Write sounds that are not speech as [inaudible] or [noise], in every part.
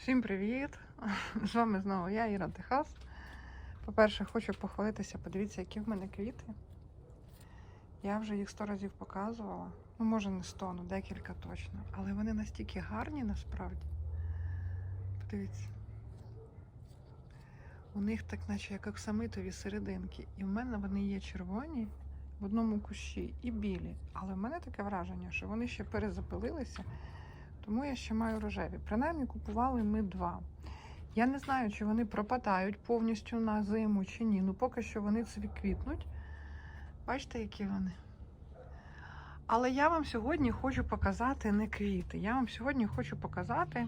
Всім привіт! З вами знову я, Іра Техас. По-перше, хочу похвалитися, подивіться, які в мене квіти. Я вже їх сто разів показувала. Ну, може, не сто, ну декілька точно. Але вони настільки гарні насправді. Подивіться. У них так, наче як оксамитові серединки. І в мене вони є червоні в одному кущі і білі. Але в мене таке враження, що вони ще перезапилилися. Тому я ще маю рожеві. Принаймні купували ми два. Я не знаю, чи вони пропадають повністю на зиму чи ні. Ну поки що вони собі квітнуть. Бачите, які вони. Але я вам сьогодні хочу показати не квіти. Я вам сьогодні хочу показати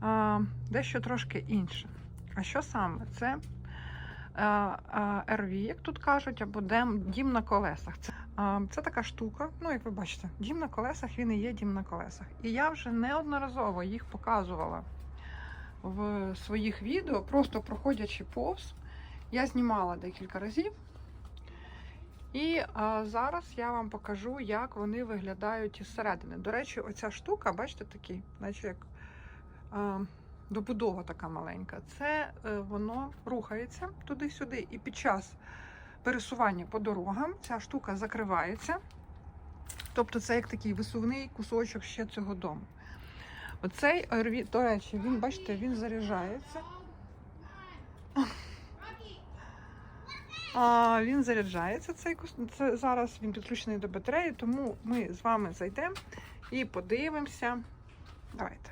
а, дещо трошки інше. А що саме? Це а, як тут кажуть, або дім на колесах. Це, це така штука, ну як ви бачите, дім на колесах він і є дім на колесах. І я вже неодноразово їх показувала в своїх відео, просто проходячи повз. Я знімала декілька разів. І а, зараз я вам покажу, як вони виглядають із середини. До речі, оця штука, бачите, такий, наче як а, добудова така маленька. Це е, воно рухається туди-сюди, і під час пересування по дорогам ця штука закривається. Тобто це як такий висувний кусочок ще цього дому. Оцей до речі, він, бачите, він заряджається. А, він заряджається цей це зараз він підключений до батареї, тому ми з вами зайдемо і подивимося. Давайте.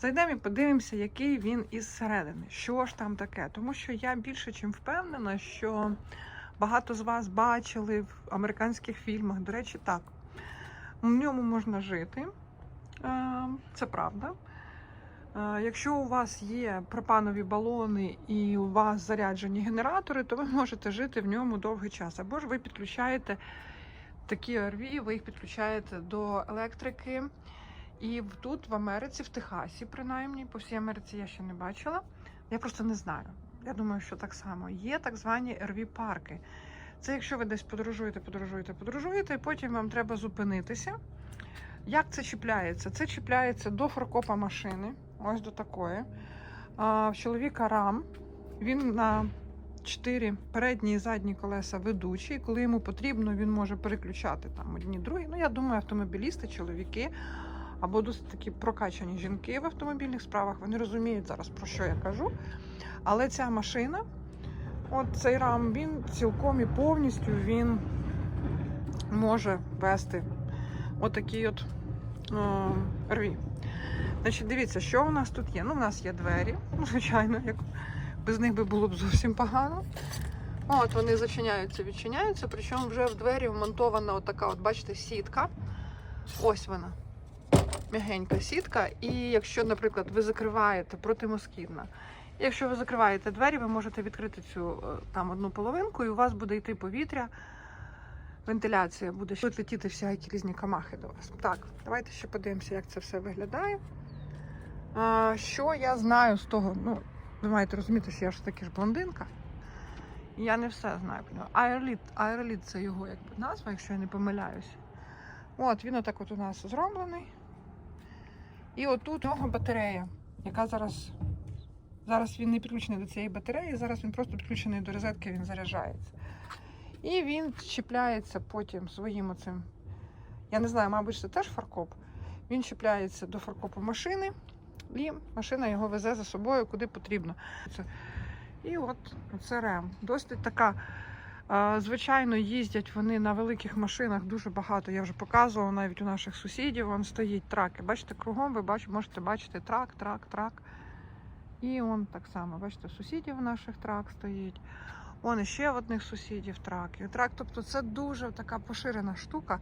Зайдемо і подивимося, який він із середини. Що ж там таке? Тому що я більше чим впевнена, що багато з вас бачили в американських фільмах. До речі, так. В ньому можна жити. Е, Це правда. Е, Якщо у вас є пропанові балони і у вас заряджені генератори, то ви можете жити в ньому довгий час. Або ж ви підключаєте такі ОРВ, ви їх підключаєте до електрики. І тут в Америці, в Техасі, принаймні, по всій Америці я ще не бачила. Я просто не знаю. Я думаю, що так само. Є так звані РВ-парки. Це якщо ви десь подорожуєте, подорожуєте, подорожуєте, і потім вам треба зупинитися. Як це чіпляється? Це чіпляється до фаркопа машини, ось до такої. В чоловіка рам. Він на чотири передні і задні колеса ведучий. Коли йому потрібно, він може переключати там одні другі. Ну, я думаю, автомобілісти, чоловіки або досить такі прокачані жінки в автомобільних справах. Вони розуміють зараз, про що я кажу. Але ця машина, от цей рам, він цілком і повністю він може вести отакий от о, рві. Значить, дивіться, що у нас тут є. Ну, у нас є двері, [laughs] звичайно, як без них би було б зовсім погано. От вони зачиняються, відчиняються, причому вже в двері вмонтована отака, от бачите, сітка. Ось вона. Мягенька сітка. І якщо, наприклад, ви закриваєте протимоскітна, якщо ви закриваєте двері, ви можете відкрити цю е, там одну половинку, і у вас буде йти повітря, вентиляція буде будуть летіти всякі різні камахи до вас. Так, давайте ще подивимося, як це все виглядає. А, що я знаю з того? Ну, ви маєте розуміти, що я ж таки ж блондинка. Я не все знаю. Аероліт, аероліт це його якби назва, якщо я не помиляюсь. От, він отак от у нас зроблений. І отут у нього батарея, яка зараз. Зараз він не підключений до цієї батареї, зараз він просто підключений до розетки, він заряджається. І він чіпляється потім своїм оцим. Я не знаю, мабуть, це теж фаркоп. Він чіпляється до фаркопу машини, і машина його везе за собою куди потрібно. І от це рем. Досить така. Звичайно, їздять вони на великих машинах дуже багато. Я вже показувала навіть у наших сусідів. Вон стоїть траки. Бачите, кругом ви бач, можете бачити трак, трак, трак. І он так само, бачите, сусідів наших трак стоїть. Вон іще в одних сусідів трак. І трак, тобто це дуже така поширена штука.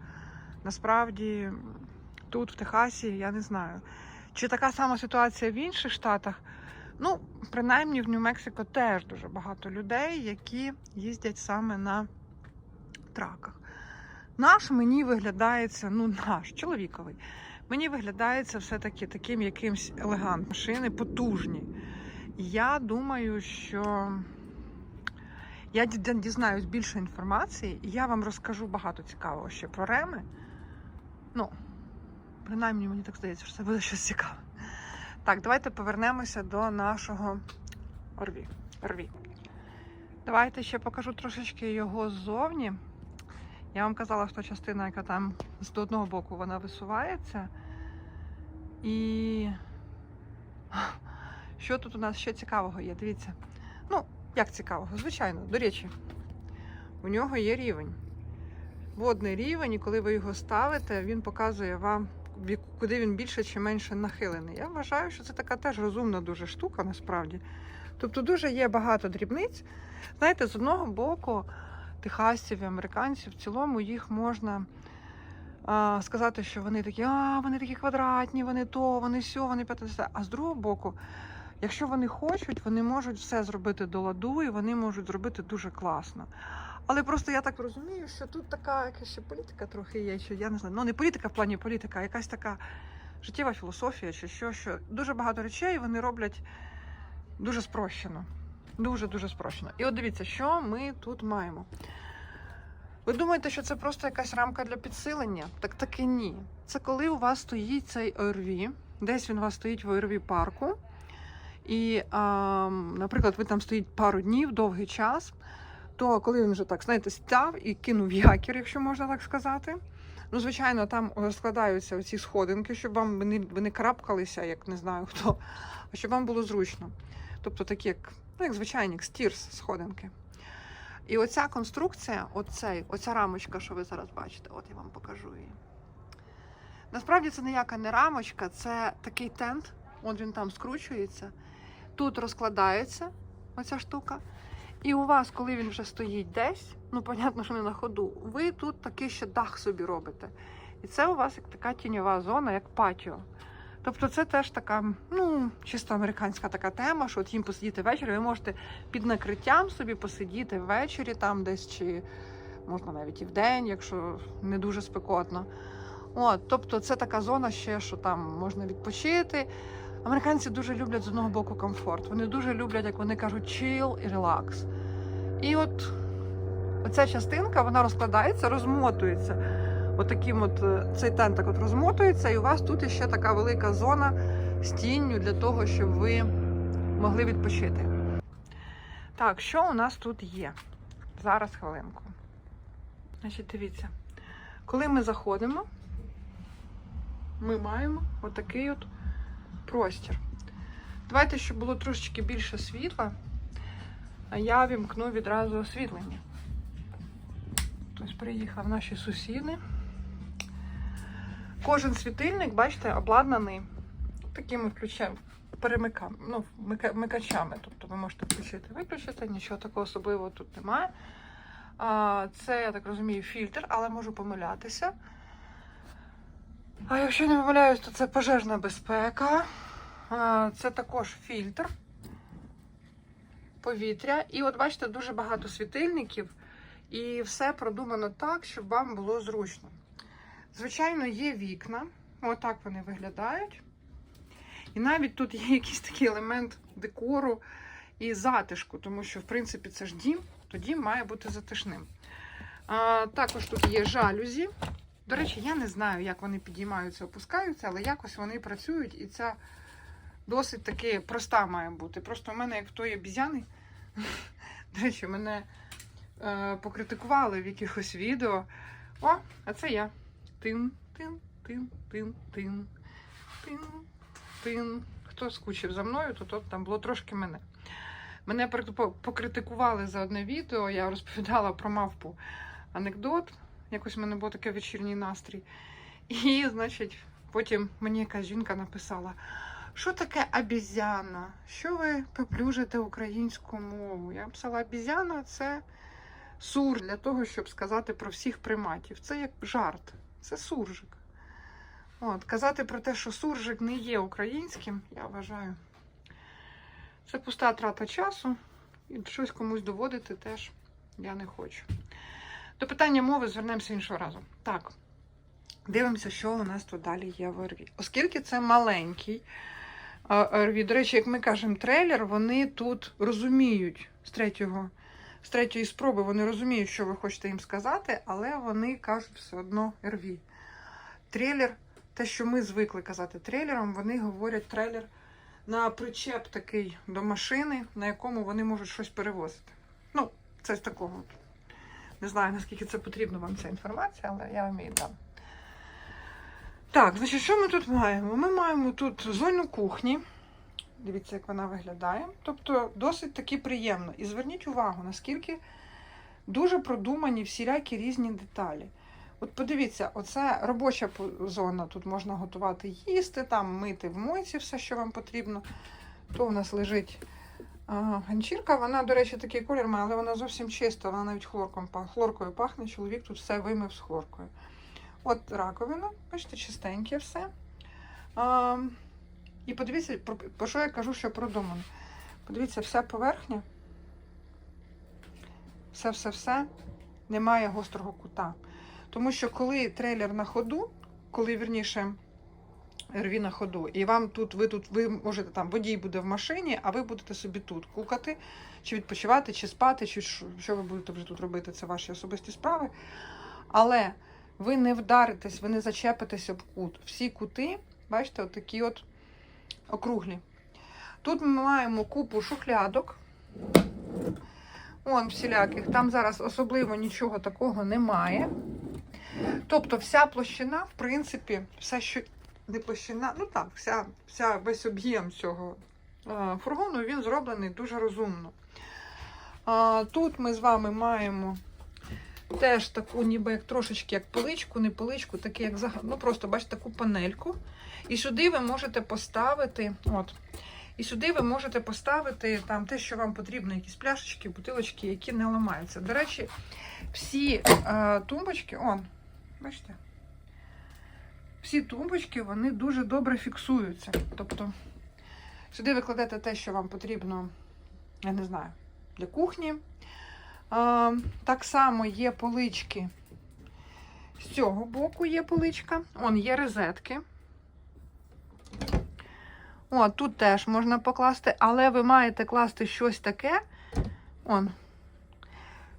Насправді, тут, в Техасі, я не знаю. Чи така сама ситуація в інших штатах? Ну, принаймні в Нью-Мексико теж дуже багато людей, які їздять саме на траках. Наш мені виглядається, ну наш чоловіковий. Мені виглядається все-таки таким якимсь елегантним. Машини потужні. Я думаю, що я дізнаюсь більше інформації, і я вам розкажу багато цікавого ще про реми. Ну, принаймні, мені так здається, що це буде щось цікаве. Так, давайте повернемося до нашого орві. Орві. Давайте ще покажу трошечки його ззовні. Я вам казала, що частина, яка там з одного боку вона висувається. І що тут у нас ще цікавого є? Дивіться. Ну, як цікавого? Звичайно, до речі, у нього є рівень. Водний рівень, і коли ви його ставите, він показує вам, куди він більше чи менше нахилений. Я вважаю, що це така теж розумна дуже штука насправді. Тобто дуже є багато дрібниць. Знаєте, з одного боку, техасців і американців в цілому їх можна а, сказати, що вони такі, а, вони такі квадратні, вони то, вони сьо, вони п'яте. А з другого боку, якщо вони хочуть, вони можуть все зробити до ладу і вони можуть зробити дуже класно. Але просто я так розумію, що тут така якась ще політика трохи є, що я не знаю, ну не політика в плані політика, а якась така життєва філософія, чи що, що дуже багато речей вони роблять дуже спрощено. Дуже дуже спрощено. І от дивіться, що ми тут маємо. Ви думаєте, що це просто якась рамка для підсилення? Так таки ні. Це коли у вас стоїть цей ОРВ, десь він у вас стоїть в ОРВ парку. І, а, наприклад, ви там стоїть пару днів, довгий час, то коли він вже так, знаєте, став і кинув якір, якщо можна так сказати. Ну, звичайно, там розкладаються ці сходинки, щоб вам вони, вони крапкалися, як не знаю хто, а щоб вам було зручно. Тобто такі, як, ну, як звичайні, стірс сходинки. І оця конструкція, оцей, оця рамочка, що ви зараз бачите, от я вам покажу її. Насправді це ніяка не рамочка, це такий тент. От він там скручується. Тут розкладається оця штука. І у вас, коли він вже стоїть десь, ну, понятно, що не на ходу, ви тут такий ще дах собі робите. І це у вас як така тіньова зона, як патіо. Тобто це теж така, ну, чисто американська така тема, що от їм посидіти ввечері, ви можете під накриттям собі посидіти ввечері там десь, чи можна навіть і вдень, якщо не дуже спекотно. От, тобто це така зона ще, що там можна відпочити. Американці дуже люблять з одного боку комфорт. Вони дуже люблять, як вони кажуть, chill і релакс. І от оця частинка вона розкладається, розмотується. Отаким от, е, цей тент так от розмотується, і у вас тут ще така велика зона з тінню для того, щоб ви могли відпочити. Так, що у нас тут є? Зараз хвилинку. Значить, дивіться, коли ми заходимо, ми маємо отакий от простір. Давайте, щоб було трошечки більше світла, я вімкну відразу освітлення. Тобто приїхав наші сусіди. Кожен світильник, бачите, обладнаний такими включаємо перемиками, ну, вмикачами. Тобто ви можете включити, виключити, нічого такого особливого тут немає. Це, я так розумію, фільтр, але можу помилятися. А якщо не помиляюсь, то це пожежна безпека. Це також фільтр повітря. І от бачите, дуже багато світильників, і все продумано так, щоб вам було зручно. Звичайно, є вікна. Отак вони виглядають. І навіть тут є якийсь такий елемент декору і затишку, тому що, в принципі, це ж дім, то дім має бути затишним. А, також тут є жалюзі. До речі, я не знаю, як вони підіймаються, опускаються, але якось вони працюють, і ця досить таки проста має бути. Просто в мене, як в тої обізяни, [laughs] до речі, мене покритикували в якихось відео. О, а це я. Тин, тин, тин, тин, тин, тин, тин. Хто скучив за мною, то тут там було трошки мене. Мене покритикували за одне відео, я розповідала про мавпу анекдот. Якось в мене був такий вечірній настрій. І, значить, потім мені якась жінка написала: що таке обізяна? Що ви поплюжите українську мову? Я писала, обізяна це сур для того, щоб сказати про всіх приматів. Це як жарт, це суржик. От, казати про те, що суржик не є українським, я вважаю. Це пуста трата часу, і щось комусь доводити теж я не хочу. До питання мови звернемося іншого разу. Так, дивимося, що у нас тут далі є в ОРВІ. Оскільки це маленький ОРВІ, до речі, як ми кажемо, трейлер, вони тут розуміють з третього. З третьої спроби вони розуміють, що ви хочете їм сказати, але вони кажуть все одно РВ. Трейлер, те, що ми звикли казати трейлером, вони говорять трейлер на причеп такий до машини, на якому вони можуть щось перевозити. Ну, це з такого. Не знаю, наскільки це потрібно вам ця інформація, але я вам її дам. Так, значить, що ми тут маємо? Ми маємо тут зону кухні. Дивіться, як вона виглядає. Тобто досить таки приємно. І зверніть увагу, наскільки дуже продумані всілякі різні деталі. От подивіться, оце робоча зона. Тут можна готувати їсти, там мити в мойці все, що вам потрібно. То у нас лежить ганчірка. Вона, до речі, такий колір має, але вона зовсім чиста, вона навіть хлорком, хлоркою пахне. Чоловік тут все вимив з хлоркою. От раковина, бачите, чистеньке все. І подивіться, про, що я кажу, що продумано. Подивіться, вся поверхня, все-все-все, немає гострого кута. Тому що коли трейлер на ходу, коли вірніше РВ на ходу, і вам тут, ви тут, ви можете там, водій буде в машині, а ви будете собі тут кукати, чи відпочивати, чи спати, чи що, ви будете вже тут робити, це ваші особисті справи. Але ви не вдаритесь, ви не зачепитесь об кут. Всі кути, бачите, отакі от округлі. Тут ми маємо купу шухлядок. Он всіляких. Там зараз особливо нічого такого немає. Тобто вся площина, в принципі, все, що не площина, ну так, вся, вся весь об'єм цього е, фургону він зроблений дуже розумно. Тут ми з вами маємо теж таку, ніби як трошечки як поличку, не поличку, таке як ну просто бачите, таку панельку. І сюди ви можете поставити, от, і сюди ви можете поставити там те, що вам потрібно, якісь пляшечки, бутилочки, які не ламаються. До речі, всі е, тумбочки, он, бачите, всі тумбочки вони дуже добре фіксуються. Тобто сюди ви кладете те, що вам потрібно, я не знаю, для кухні. Так само є полички. З цього боку є поличка. Он є розетки. О, тут теж можна покласти, але ви маєте класти щось таке. Он.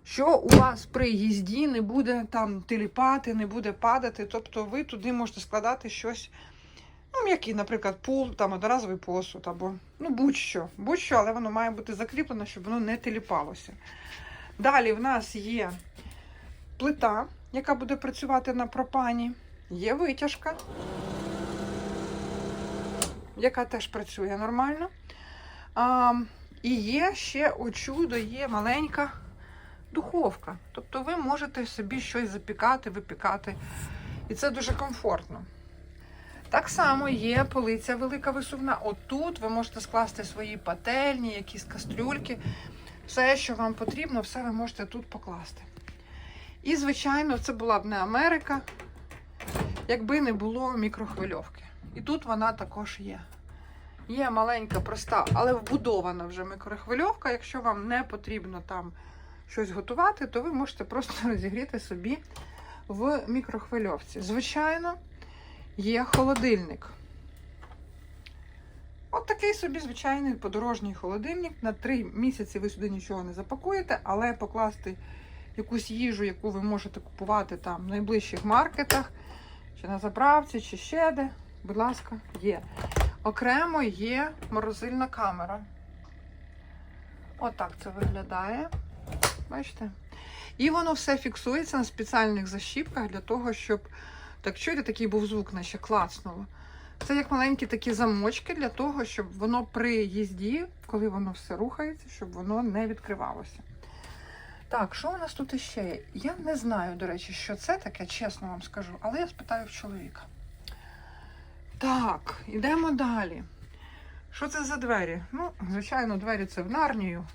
Що у вас при їзді не буде там теліпати, не буде падати. Тобто ви туди можете складати щось, ну, м'який, наприклад, пул, там одноразовий посуд, або ну, будь-що. Будь-що, але воно має бути закріплено, щоб воно не теліпалося. Далі в нас є плита, яка буде працювати на пропані. Є витяжка, яка теж працює нормально. А, і є ще о чудо, є маленька духовка. Тобто ви можете собі щось запікати, випікати. І це дуже комфортно. Так само є полиця велика висувна. Отут ви можете скласти свої пательні, якісь кастрюльки. Все, що вам потрібно, все ви можете тут покласти. І, звичайно, це була б не Америка, якби не було мікрохвильовки. І тут вона також є. Є маленька, проста, але вбудована вже мікрохвильовка. Якщо вам не потрібно там щось готувати, то ви можете просто [laughs] розігріти собі в мікрохвильовці. Звичайно, є холодильник. От такий собі звичайний подорожній холодильник. На три місяці ви сюди нічого не запакуєте, але покласти якусь їжу, яку ви можете купувати там в найближчих маркетах, чи на заправці, чи ще де, будь ласка, є. Окремо є морозильна камера. Отак це виглядає. Бачите? І воно все фіксується на спеціальних защіпках для того, щоб. Так, чуєте, такий був звук, наче клацнуло. Це як маленькі такі замочки для того, щоб воно при їзді, коли воно все рухається, щоб воно не відкривалося. Так, що у нас тут іще? Я не знаю, до речі, що це таке, чесно вам скажу, але я спитаю в чоловіка. Так, йдемо далі. Що це за двері? Ну, звичайно, двері це в Нарнію.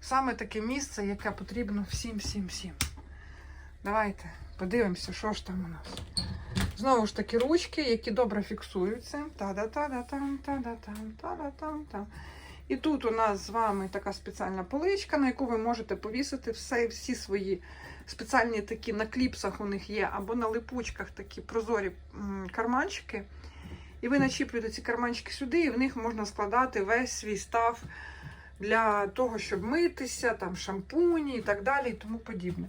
Саме таке місце, яке потрібно всім, всім, всім. Давайте подивимося, що ж там у нас. Знову ж таки, ручки, які добре фіксуються. Та-да-та-да-там, та-да-там, та-да-там, та. І тут у нас з вами така спеціальна поличка, на яку ви можете повісити все, всі свої спеціальні такі на кліпсах у них є, або на липучках такі прозорі карманчики. І ви начіплюєте ці карманчики сюди, і в них можна складати весь свій став для того, щоб митися, там шампуні і так далі, і тому подібне.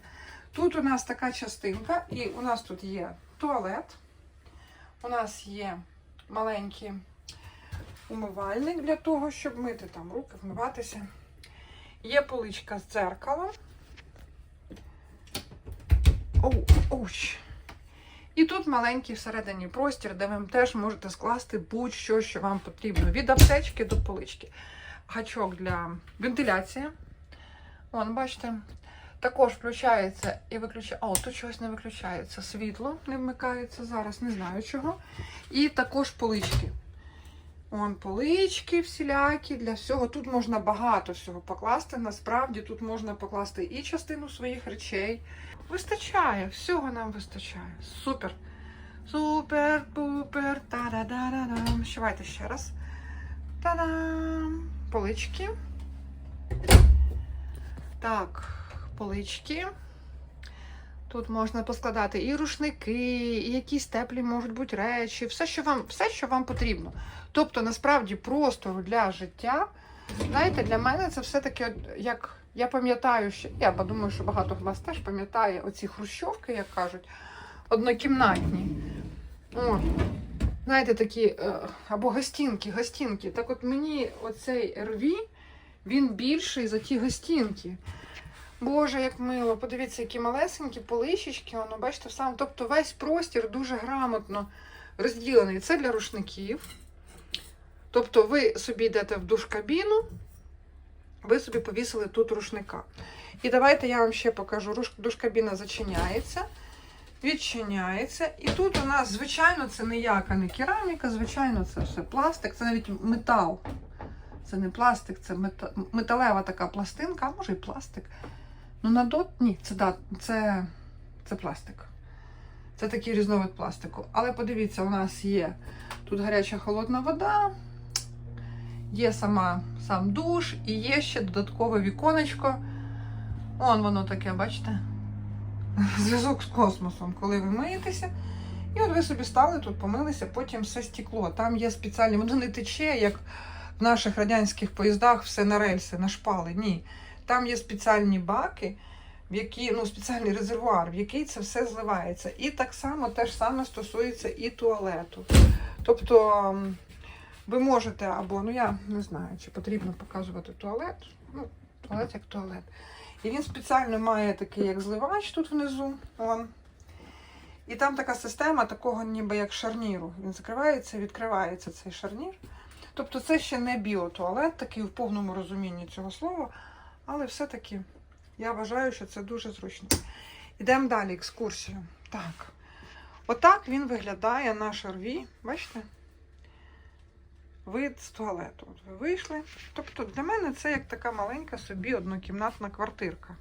Тут у нас така частинка, і у нас тут є туалет. У нас є маленькі умивальник для того, щоб мити там руки, вмиватися. Є поличка з дзеркалом. Оу, оуч. І тут маленький всередині простір, де ви теж можете скласти будь-що, що вам потрібно. Від аптечки до полички. Гачок для вентиляції. Вон, бачите, також включається і виключається. О, тут чогось не виключається. Світло не вмикається зараз, не знаю чого. І також полички. Вон полички всілякі для всього. Тут можна багато всього покласти. Насправді тут можна покласти і частину своїх речей. Вистачає, всього нам вистачає. Супер. Супер, пупер, та-да-да-да-дам. Щавайте ще раз. Та-дам! Полички. Так, полички. Тут можна поскладати і рушники, і якісь теплі можуть бути речі, все, що вам, все, що вам потрібно. Тобто, насправді, простору для життя. Знаєте, для мене це все-таки, як я пам'ятаю, що я думаю, що багато з вас теж пам'ятає оці хрущовки, як кажуть, однокімнатні. От. Знаєте, такі, е, або гостінки, гостінки. Так от мені оцей РВ, він більший за ті гостінки. Боже, як мило, подивіться, які малесенькі поличечки, воно, бачите, сам. Тобто весь простір дуже грамотно розділений. Це для рушників. Тобто ви собі йдете в душ-кабіну, ви собі повісили тут рушника. І давайте я вам ще покажу. Душ-кабіна зачиняється, відчиняється. І тут у нас, звичайно, це ніяка не кераміка, звичайно, це все пластик, це навіть метал. Це не пластик, це мета- металева така пластинка, а може і пластик. Ну, на дот, ні, це, да, це, це пластик. Це такий різновид пластику. Але подивіться, у нас є тут гаряча холодна вода, є сама, сам душ і є ще додаткове віконечко. Он воно таке, бачите? [laughs] Зв'язок з космосом, коли ви миєтеся. І от ви собі стали тут, помилися, потім все стекло. Там є спеціальні, воно не тече, як в наших радянських поїздах, все на рельси, на шпали. Ні. Там є спеціальні баки, в які, ну, спеціальний резервуар, в який це все зливається. І так само те ж саме стосується і туалету. Тобто ви можете або, ну я не знаю, чи потрібно показувати туалет. Ну, туалет як туалет. І він спеціально має такий як зливач тут внизу. Вон. І там така система, такого ніби як шарніру. Він закривається, відкривається цей шарнір. Тобто це ще не біотуалет, такий в повному розумінні цього слова, але все-таки я вважаю, що це дуже зручно. Йдемо далі, екскурсію. Так. Отак він виглядає наш РВ. Бачите? Вид з туалету. От ви вийшли. Тобто для мене це як така маленька собі однокімнатна квартирка.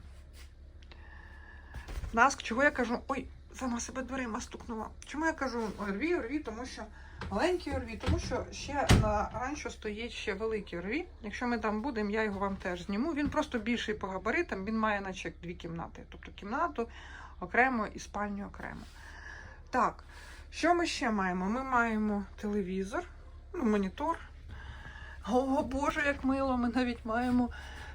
Нас, чого я кажу, ой, сама себе дверима стукнула. Чому я кажу ОРВІ, ОРВІ, тому що маленький ОРВІ, тому що ще на ранчо стоїть ще великий ОРВІ. Якщо ми там будемо, я його вам теж зніму. Він просто більший по габаритам, він має наче дві кімнати. Тобто кімнату окремо і спальню окремо. Так, що ми ще маємо? Ми маємо телевізор, ну, монітор. О, Боже, як мило, ми навіть маємо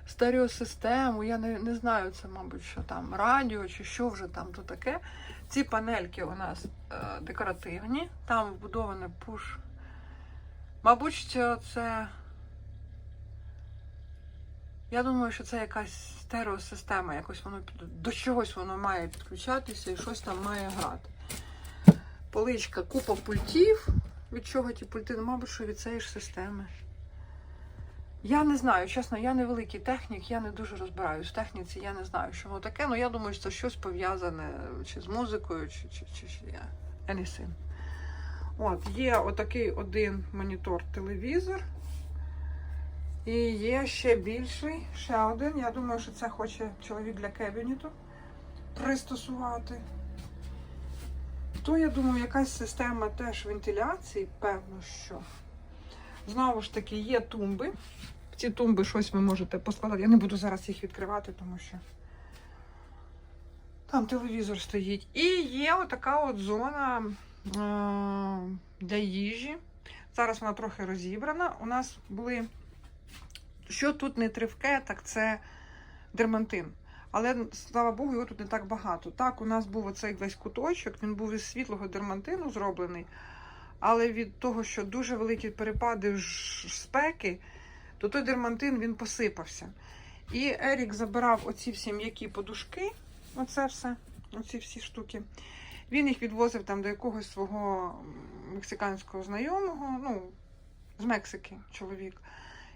стереосистему. Я не, не знаю, це, мабуть, що там радіо чи що вже там то таке. Ці панельки у нас е, декоративні, там вбудований пуш. Мабуть, що це. Я думаю, що це якась стереосистема, якось воно до чогось воно має підключатися і щось там має грати. Поличка, купа пультів. Від чого ті пульти? Ну, Мабуть, що від цієї ж системи. Я не знаю, чесно, я не великий технік, я не дуже розбираюсь в техніці, я не знаю, що воно таке, але я думаю, що це щось пов'язане чи з музикою, чи, чи, чи, чи anything. От, є отакий один монітор телевізор. І є ще більший, ще один. Я думаю, що це хоче чоловік для кабінету пристосувати. То, я думаю, якась система теж вентиляції, певно, що. Знову ж таки, є тумби. Ці тумби щось ви можете поскладати. Я не буду зараз їх відкривати, тому що там телевізор стоїть. І є отака от зона е- для їжі. Зараз вона трохи розібрана. У нас були. Що тут не тривке, так це дермантин. Але, слава Богу, його тут не так багато. Так, у нас був оцей весь куточок, він був із світлого дермантину зроблений. Але від того, що дуже великі перепади спеки, то той дермантин він посипався. І Ерік забирав оці всі м'які подушки, оце все, оці всі штуки. Він їх відвозив там до якогось свого мексиканського знайомого, ну, з Мексики чоловік.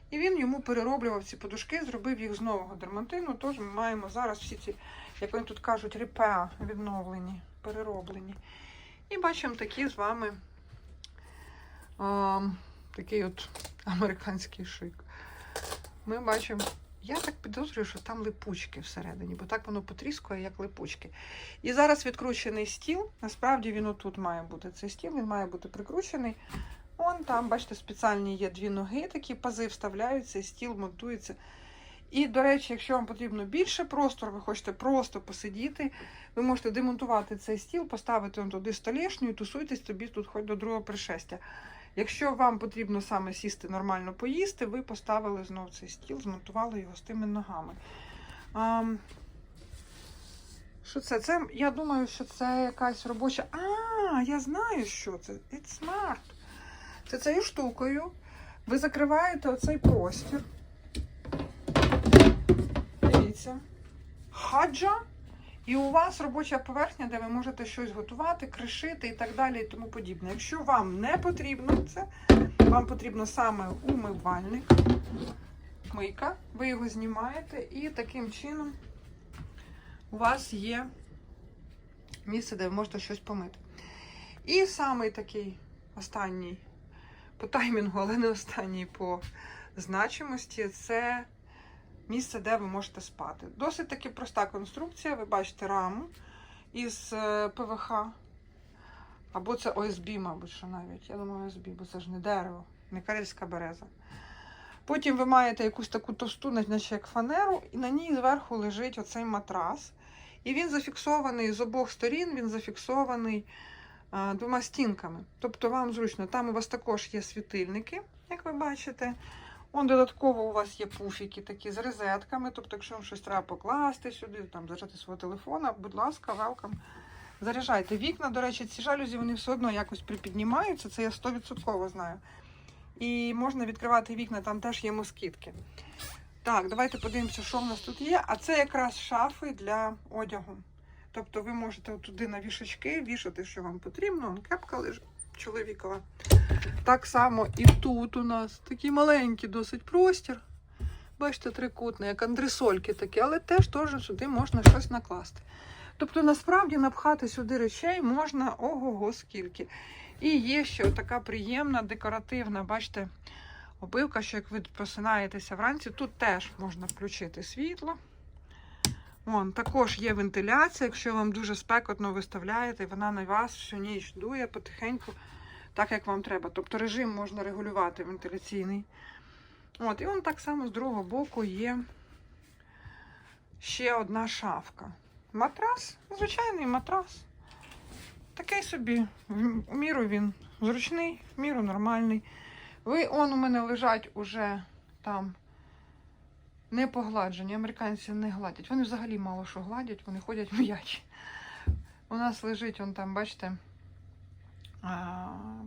І він йому перероблював ці подушки, зробив їх з нового дермантину. Тож ми маємо зараз всі ці, як вони тут кажуть, репеа відновлені, перероблені. І бачимо такі з вами а, такий от американський шик. Ми бачимо, я так підозрюю, що там липучки всередині, бо так воно потріскує, як липучки. І зараз відкручений стіл. Насправді він отут має бути цей стіл, він має бути прикручений. Вон там, бачите, спеціальні є дві ноги, такі пази вставляються, і стіл монтується. І, до речі, якщо вам потрібно більше простору, ви хочете просто посидіти, ви можете демонтувати цей стіл, поставити туди столешню і тусуйтесь тобі тут хоч до другого пришестя. Якщо вам потрібно саме сісти нормально поїсти, ви поставили знов цей стіл, змонтували його з тими ногами. А, що це? Це, я думаю, що це якась робоча. А, я знаю, що це. It's smart. Це цією штукою. Ви закриваєте оцей простір. Дивіться. Хаджа. І у вас робоча поверхня, де ви можете щось готувати, кришити і так далі, і тому подібне. Якщо вам не потрібно це, вам потрібно саме умивальник, мийка, ви його знімаєте, і таким чином у вас є місце, де ви можете щось помити. І самий такий останній по таймінгу, але не останній по значимості, це місце, де ви можете спати. Досить таки проста конструкція. Ви бачите раму із е, ПВХ. Або це ОСБ, мабуть, що навіть. Я думаю, ОСБ, бо це ж не дерево, не карельська береза. Потім ви маєте якусь таку товсту, наче як фанеру, і на ній зверху лежить оцей матрас. І він зафіксований з обох сторін, він зафіксований а, двома стінками. Тобто вам зручно, там у вас також є світильники, як ви бачите. Он додатково у вас є пуфіки такі з розетками. Тобто, якщо вам щось треба покласти сюди, там заряджати свого телефона, будь ласка, велкам. Заряджайте вікна. До речі, ці жалюзі вони все одно якось припіднімаються, це я 100% знаю. І можна відкривати вікна, там теж є москітки. Так, давайте подивимося, що в нас тут є. А це якраз шафи для одягу. Тобто ви можете туди на вішачки вішати, що вам потрібно. Кепка лежить чоловікова. Так само і тут у нас такий маленький досить простір. Бачите, трикутний, як андресольки такі, але теж теж сюди можна щось накласти. Тобто, насправді напхати сюди речей можна ого-го скільки. І є ще така приємна, декоративна, бачите, обивка, що як ви просинаєтеся вранці, тут теж можна включити світло. Вон, також є вентиляція, якщо вам дуже спекотно виставляєте, вона на вас всю ніч дує потихеньку, так як вам треба. Тобто режим можна регулювати вентиляційний. От, і он так само з другого боку є ще одна шафка. Матрас, звичайний матрас. Такий собі, в міру він зручний, в міру нормальний. Ви, он у мене лежать уже там не погладжені. Американці не гладять. Вони взагалі мало що гладять, вони ходять [laughs] м'ячі. У нас лежить, он там, бачите,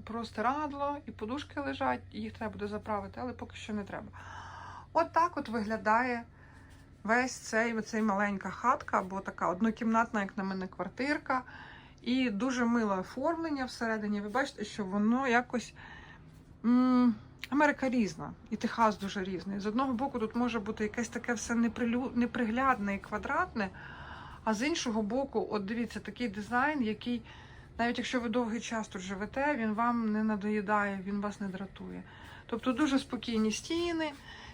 простирадло і подушки лежать, їх треба буде заправити, але поки що не треба. От так от виглядає весь цей, цей маленька хатка, або така однокімнатна, як на мене, квартирка. І дуже миле оформлення всередині. Ви бачите, що воно якось. Америка різна, і Техас дуже різний. З одного боку, тут може бути якесь таке все неприглядне і квадратне, а з іншого боку, от дивіться, такий дизайн, який, навіть якщо ви довгий час тут живете, він вам не надоїдає, він вас не дратує. Тобто дуже спокійні стіни.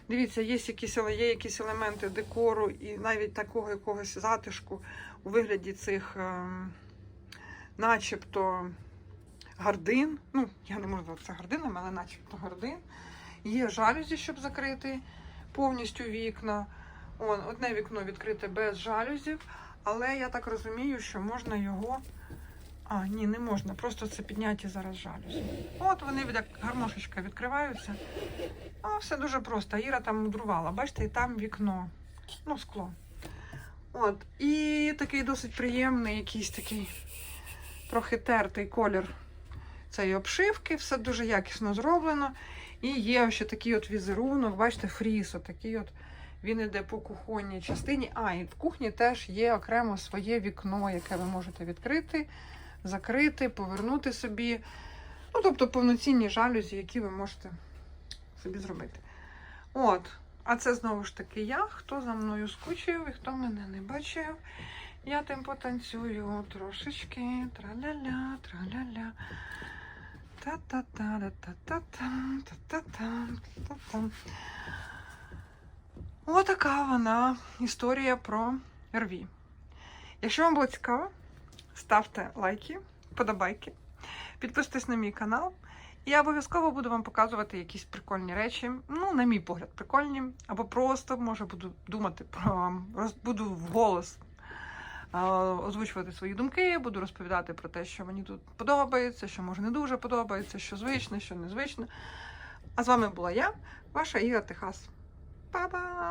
Дивіться, є якісь, є якісь елементи декору і навіть такого якогось затишку у вигляді цих, ем, начебто, гардин. Ну, я не можу це гардинами, але начебто гардин. Є жалюзі, щоб закрити повністю вікна. Он, одне вікно відкрите без жалюзів, але я так розумію, що можна його. А, ні, не можна. Просто це підняті зараз жалюзі. От вони як гармошечка відкриваються. А все дуже просто. Іра там мудрувала. Бачите, і там вікно. Ну, скло. От. І такий досить приємний, якийсь такий трохи тертий колір цієї обшивки, все дуже якісно зроблено. І є ще такий от візерунок, бачите, фріз, отакий от. Він іде по кухонній частині. А, і в кухні теж є окремо своє вікно, яке ви можете відкрити, закрити, повернути собі. Ну, тобто повноцінні жалюзі, які ви можете собі зробити. От. А це знову ж таки я. Хто за мною скучив і хто мене не бачив. Я тим потанцюю трошечки. Траля-ля, траля-ля. Отака вона історія про РВІ. Якщо вам було цікаво, ставте лайки, подобайки, підписуйтесь на мій канал. І я обов'язково буду вам показувати якісь прикольні речі. Ну, на мій погляд, прикольні. Або просто, може, буду думати про роз, буду вголос озвучувати свої думки, буду розповідати про те, що мені тут подобається, що може не дуже подобається, що звичне, що незвичне. А з вами була я, ваша Іра Техас. Па-бам!